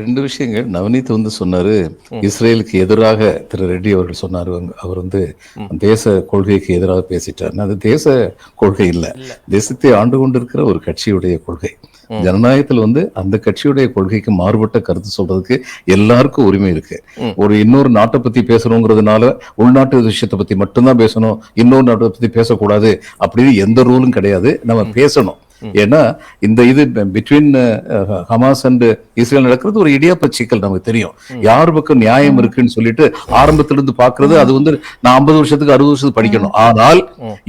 ரெண்டு விஷயங்கள். நவநீத் வந்து சொன்னாரு இஸ்ரேலுக்கு எதிராக திரு ரெட்டி அவர்கள் சொன்னாரு அவர் வந்து தேச கொள்கைக்கு எதிராக பேசிட்டார் அது தேச கொள்கை இல்ல. தேசத்தை ஆண்டு கொண்டிருக்கிற ஒரு கட்சியுடைய கொள்கை. ஜனநாயகத்தில் வந்து அந்த கட்சியுடைய கொள்கைக்கு மாறுபட்ட கருத்து சொல்றதுக்கு எல்லாருக்கும் உரிமை இருக்கு. ஒரு இன்னொரு நாட்டை பத்தி பேசணுங்கிறதுனால உள்நாட்டு விஷயத்தை பத்தி மட்டும்தான் பேசணும் இன்னொரு நாட்டை பத்தி பேசக்கூடாது அப்படின்னு எந்த ரூலும் கிடையாது. நம்ம பேசணும். ஏன்னா இந்த இது பிட்வீன் ஹமாஸ் அண்ட் இஸ்ரேல் நடக்கிறது ஒரு இடியாப்ப சிக்கல் நமக்கு தெரியும். யார் பக்கம் நியாயம் இருக்குன்னு சொல்லிட்டு ஆரம்பத்துல இருந்து பாக்குறது அது வந்து நான் ஐம்பது வருஷத்துக்கு அறுபது வருஷத்துக்கு படிக்கணும். ஆனால்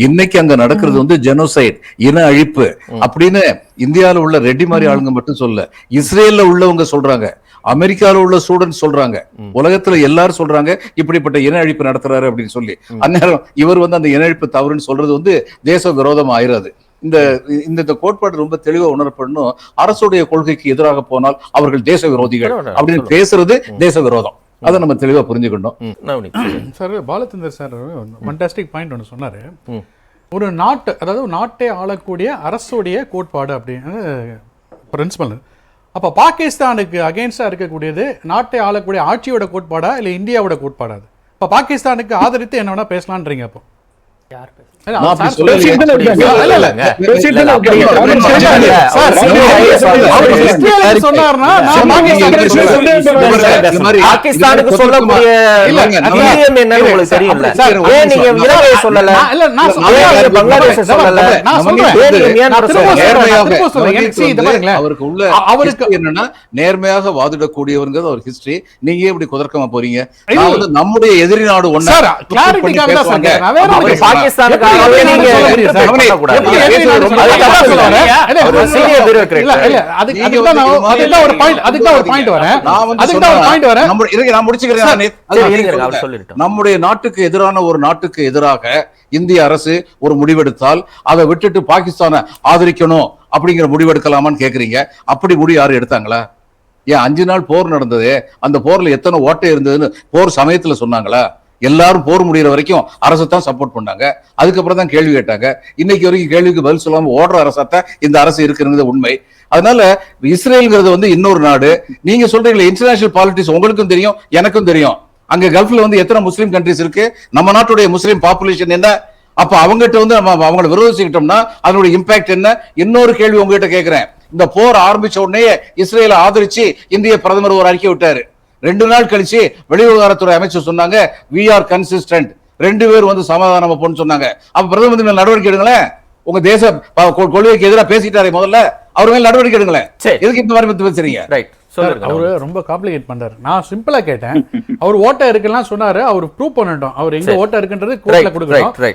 இன்னைக்கு அங்க நடக்கிறது வந்து ஜெனோசைட் இன அழிப்பு அப்படின்னு இந்தியால உள்ள ரெட்டி மாதிரி ஆளுங்க மட்டும் சொல்ல இஸ்ரேல்ல உள்ளவங்க சொல்றாங்க அமெரிக்கால உள்ள ஸ்டூடெண்ட் சொல்றாங்க உலகத்துல எல்லாரும் சொல்றாங்க இப்படிப்பட்ட இன அழிப்பு நடத்துறாரு அப்படின்னு சொல்லி. அந்நேரம் இவர் வந்து அந்த இன அழிப்பு தவறுன்னு சொல்றது வந்து தேச விரோதம் ஆயிராது. இந்த இந்த இந்த கோட்பாடு ரொம்ப தெளிவா உணரப்படணும். அரசுடைய கொள்கைக்கு எதிராக போனால் அவர்கள் தேச விரோதிகள் அப்படின்னு பேசுறது தேச விரோதம். அதை நம்ம தெளிவா புரிஞ்சுக்கணும். Sir Balachander sir fantastic point ஒன்று சொன்னார். ஒரு நாட்டு அதாவது நாட்டை ஆளக்கூடிய அரசுடைய கோட்பாடு அப்படின்னு பிரின்சிபல் அப்போ பாகிஸ்தானுக்கு அகேன்ஸ்டாக இருக்கக்கூடியது நாட்டை ஆளக்கூடிய ஆட்சியோட கோட்பாடா இல்லை இந்தியாவோட கோட்பாடா அது? இப்போ பாகிஸ்தானுக்கு ஆதரித்து என்ன வேணா பேசலான்றீங்க அப்போ. பாகிஸ்தானுக்கு சொல்லக்கூடிய ஏன் நீங்க சொல்லல பங்களாதேஷ சொல்லல. நேர்மையாக. அவருக்கு என்னன்னா வாதிடக்கூடியவருங்கிறது அவர் ஹிஸ்டரி நீங்க இப்படி குதர்க்கமா போறீங்க இல்ல. நான் வந்து நம்முடைய எதிரி நாடு ஒண்ணு நம்முடைய நாட்டுக்கு எதிரான ஒரு நாட்டுக்கு எதிராக இந்திய அரசு ஒரு முடிவெடுத்தால் அதை விட்டுட்டு பாகிஸ்தானை ஆதரிக்கணும் அப்படிங்கிற முடிவெடுக்கலாமான்னு கேக்குறீங்க. அப்படி முடிவு யாரும் எடுத்தாங்களா? ஏன் அஞ்சு நாள் போர் நடந்தது அந்த போர்ல எத்தனை ஓட்டை இருந்ததுன்னு போர் சமயத்துல சொன்னாங்களா? எல்லாரும் போர் முடிகிற வரைக்கும் அரசை தான் சப்போர்ட் பண்ணாங்க. அதுக்கப்புறம் தான் கேள்வி கேட்டாங்க. இன்னைக்கு வரைக்கும் கேள்விக்கு பதில் சொல்லாம ஓடுற அரசாத்தான் இந்த அரசு இருக்குங்கிறது உண்மை. அதனால இஸ்ரேலுங்கிறது வந்து இன்னொரு நாடு. நீங்க சொல்றீங்களே இன்டர்நேஷனல் பாலிட்டிக்ஸ் உங்களுக்கும் தெரியும் எனக்கும் தெரியும். அங்க கல்ஃப்ல வந்து எத்தனை முஸ்லீம் கண்ட்ரிஸ் இருக்கு? நம்ம நாட்டுடைய முஸ்லீம் பாப்புலேஷன் என்ன? அப்ப அவங்ககிட்ட வந்து நம்ம அவங்கள விரோதிச்சுக்கிட்டோம்னா அதனுடைய இம்பாக்ட் என்ன? இன்னொரு கேள்வி உங்ககிட்ட கேட்கிறேன் இந்த போர் ஆரம்பிச்ச உடனே இஸ்ரேலை ஆதரிச்சு இந்திய பிரதமர் ஒரு அறிக்கை விட்டாரு. ரெண்டு நாள் கழிச்சு வெளிவிவகாரத்துறை அமைச்சர் சொன்னாங்க வி ஆர் கன்சிஸ்டன்ட் ரெண்டு பேரும் வந்து சமாதானம் போன்னு சொன்னாங்க. அப்ப பிரதமர் மந்திரி மேல நடவடிக்கை எடுங்களேன். உங்க தேச கொள்கைக்கு எதிராக பேசிட்டாரே முதல்ல. அவர் மேல நடவடிக்கை எடுங்களேன். சரி. எதுக்கு இந்த மாதிரி பேசுறீங்க? ரைட் அவரு ரொம்ப காம்ப்ளிகேட் பண்றாரு. நான் சிம்பிளா கேட்டேன். அவர் ஓட்ட இருக்குலாம் சொன்னாரு. அவர் ப்ரூவ் பண்ணட்டும். அவர் எங்க. ஓட்ட இருக்குன்றது கோர்ட்ல ரைட் கொடுக்கணும் ரைட் ரைட்